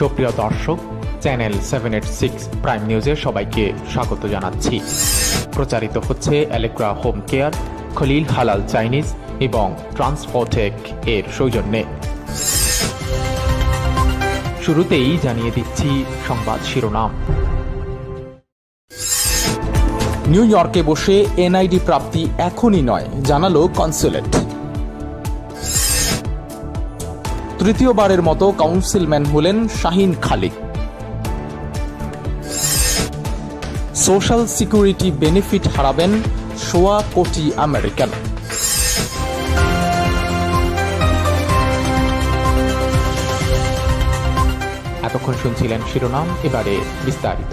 সুপ্রিয় দর্শক, channel seven eight six prime নিউজে সবাইকে স্বাগত জানাচ্ছি। প্রচারিত হচ্ছে অ্যালেক্রা হোম কেয়ার খলিল হালাল চাইনিজ এবং ট্রান্সপোর্টেক এর সৌজন্যে। শুরুতেই জানিয়ে দিচ্ছি সংবাদ শিরোনাম। নিউ ইয়র্কে বসে এনআইডি প্রাপ্তি এখনই নয়, জানালো কনসুলেট। তৃতীয়বারের মতো কাউন্সিলম্যান হলেন Shahin Khalik social security benefit হারাবেন সোয়া কোটি আমেরিকান। এতক্ষণ শুনছিলেন শিরোনাম, এবারে বিস্তারিত।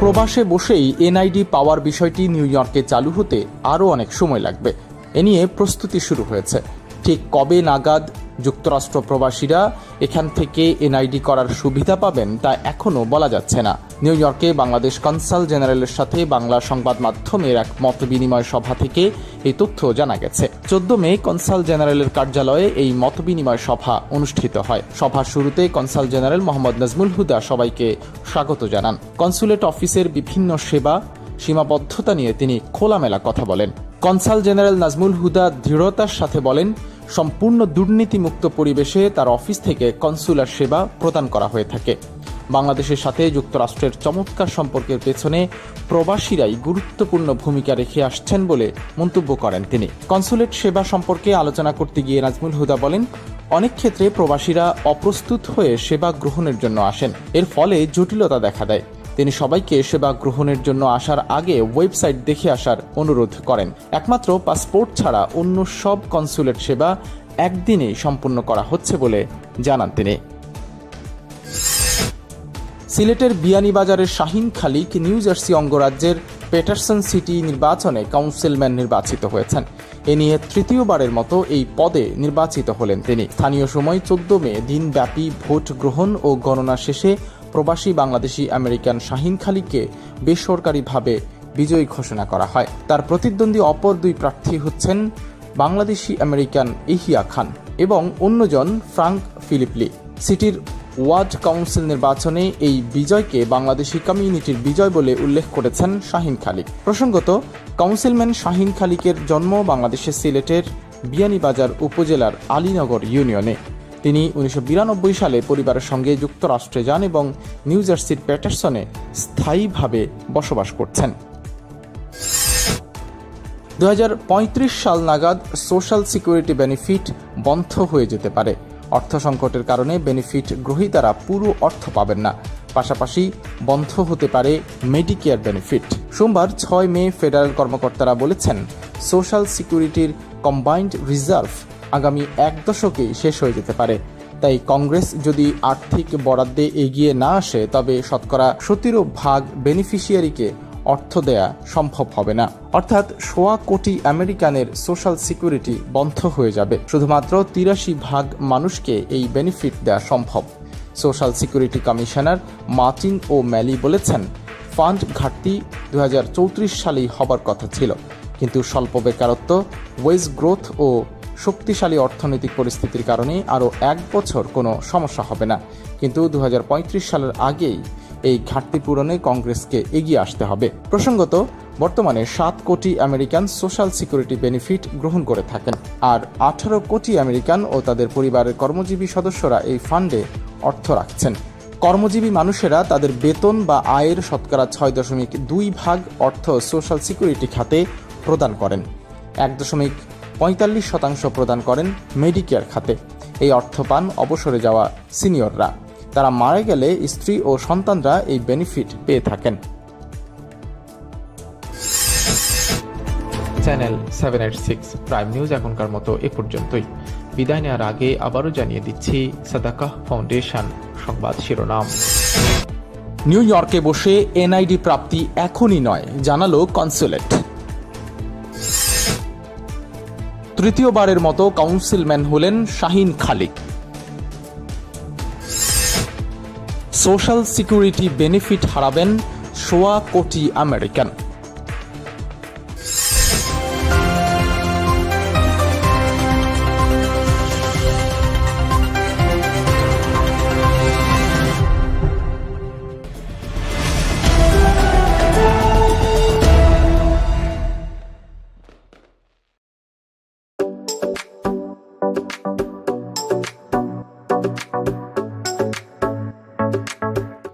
প্রবাসে বসেই এনআইডি পাওয়ার বিষয়টি নিউ ইয়র্কে চালু হতে আরও অনেক সময় লাগবে। এ নিয়ে প্রস্তুতি শুরু হয়েছে। ঠিক কবে নাগাদ যুক্তরাষ্ট্র প্রবাসীরা এখান থেকে এনআইডি করার সুবিধা পাবেন তা এখনও বলা যাচ্ছে না। নিউ ইয়র্কে বাংলাদেশ কনসাল জেনারেলের সাথে বাংলা সংবাদ মাধ্যমের এক মত বিনিময় সভা থেকে এই তথ্য জানা গেছে। চোদ্দ মে কনসাল জেনারেলের কার্যালয়ে এই মত বিনিময় সভা অনুষ্ঠিত হয়। সভার শুরুতে কনসাল জেনারেল মোহাম্মদ নাজমুল হুদা সবাইকে স্বাগত জানান। কনসুলেট অফিসের বিভিন্ন সেবা সীমাবদ্ধতা নিয়ে তিনি খোলামেলা কথা বলেন। কনসাল জেনারেল নাজমুল হুদা দৃঢ়তার সাথে বলেন, সম্পূর্ণ দুর্নীতিমুক্ত পরিবেশে তার অফিস থেকে কনসুলার সেবা প্রদান করা হয়ে থাকে। বাংলাদেশের সাথে যুক্তরাষ্ট্রের চমৎকার সম্পর্কের পেছনে প্রবাসীরাই গুরুত্বপূর্ণ ভূমিকা রেখে আসছেন বলে মন্তব্য করেন তিনি। কনসুলেট সেবা সম্পর্কে আলোচনা করতে গিয়ে নাজমুল হুদা বলেন, অনেক ক্ষেত্রে প্রবাসীরা অপ্রস্তুত হয়ে সেবা গ্রহণের জন্য আসেন। এর ফলে জটিলতা দেখা দেয়। তিনি সবাইকে সেবা গ্রহণের জন্য আসার আগে ওয়েবসাইট দেখে আসার অনুরোধ করেন। একমাত্র পাসপোর্ট ছাড়া অন্য সব কনসুলেট সেবা একদিনে সম্পূর্ণ করা হচ্ছে বলে জানান তিনি। সিলেটের বিয়ানীবাজারের শাহিন খালিক নিউ জার্সি অঙ্গরাজ্যের পেটারসন সিটি নির্বাচনে কাউন্সিলম্যান নির্বাচিত হয়েছেন। এ নিয়ে তৃতীয়বারের মতো এই পদে নির্বাচিত হলেন তিনি। স্থানীয় সময় চোদ্দ মে দিনব্যাপী ভোট গ্রহণ ও গণনা শেষে প্রবাসী বাংলাদেশি আমেরিকান শাহিন খালিককে বেসরকারিভাবে বিজয়ী ঘোষণা করা হয়। তার প্রতিদ্বন্দ্বী অপর দুই প্রার্থী হচ্ছেন বাংলাদেশি আমেরিকান ইহিয়া খান এবং অন্যজন ফ্রাঙ্ক ফিলিপলি সিটির ওয়ার্ড কাউন্সিল নির্বাচনে এই বিজয়কে বাংলাদেশি কমিউনিটির বিজয় বলে উল্লেখ করেছেন শাহিন খালিক। প্রসঙ্গত, কাউন্সিলম্যান শাহিন খালিকের জন্ম বাংলাদেশের সিলেটের বিয়ানীবাজার উপজেলার আলীনগর ইউনিয়নে। তিনি উনিশশো বিরানব্বই সালে পরিবারের সঙ্গে যুক্তরাষ্ট্রে যান এবং নিউ জার্সির প্যাটারসনে স্থায়ীভাবে বসবাস করছেন। দু হাজার পঁয়ত্রিশ সাল নাগাদ সোশ্যাল সিকিউরিটি বেনিফিট বন্ধ হয়ে যেতে পারে। অর্থ সংকটের কারণে বেনিফিট গ্রহীতারা পুরো অর্থ পাবেন না। পাশাপাশি বন্ধ হতে পারে মেডিকেয়ার বেনিফিট সোমবার ছয় মে ফেডারেল কর্মকর্তারা বলেছেন, সোশ্যাল সিকিউরিটির কম্বাইন্ড রিজার্ভ আগামী এক দশকেই শেষ হয়ে যেতে পারে। তাই কংগ্রেস যদি আর্থিক বরাদ্দে এগিয়ে না আসে, তবে শতকরা সতেরো ভাগ বেনিফিশিয়ারিকে অর্থ দেয়া সম্ভব হবে না। অর্থাৎ সোয়া কোটি আমেরিকানের সোশ্যাল সিকিউরিটি বন্ধ হয়ে যাবে। শুধুমাত্র তিরাশি ভাগ মানুষকে এই বেনিফিট দেওয়া সম্ভব। Social security commissioner Martin O'Malley বলেছেন, ফান্ড ঘাটতি দু হাজার চৌত্রিশ সালেই হবার কথা ছিল। কিন্তু স্বল্প বেকারত্ব, ওয়েজ গ্রোথ ও শক্তিশালী অর্থনৈতিক পরিস্থিতির কারণে আরও এক বছর কোনো সমস্যা হবে না। কিন্তু দুহাজার পঁয়ত্রিশ সালের আগেই এই ঘাটতি পূরণে কংগ্রেসকে এগিয়ে আসতে হবে। প্রসঙ্গত, বর্তমানে সাত কোটি আমেরিকান সোশ্যাল সিকিউরিটি বেনিফিট গ্রহণ করে থাকেন আর আঠারো কোটি আমেরিকান ও তাদের পরিবারের কর্মজীবী সদস্যরা এই ফান্ডে অর্থ রাখছেন। কর্মজীবী মানুষেরা তাদের বেতন বা আয়ের শতকরা ছয় দশমিক দুই ভাগ অর্থ সোশ্যাল সিকিউরিটি খাতে প্রদান করেন। এক দশমিক পঁয়তাল্লিশ শতাংশ প্রদান করেন মেডিকেয়ার খাতে। এই অর্থ পান অবসরে যাওয়া সিনিয়ররা। তারা মারা গেলে স্ত্রী ও সন্তানরা এই বেনিফিট পেয়ে থাকেন। Channel seven eight six, prime news এখনকার মতো এ পর্যন্তই। বিদায় নেওয়ার আগে আবারও জানিয়ে দিচ্ছি সাদাকাহ ফাউন্ডেশন, সংবাদ শিরোনাম। নিউ ইয়র্কে বসে এনআইডি প্রাপ্তি এখনই নয়, জানালো কনসুলেট। তৃতীয়বারের মতো কাউন্সিলম্যান হলেন Shahin Khalik. Social security benefit হারাবেন সোয়া কোটি আমেরিকান।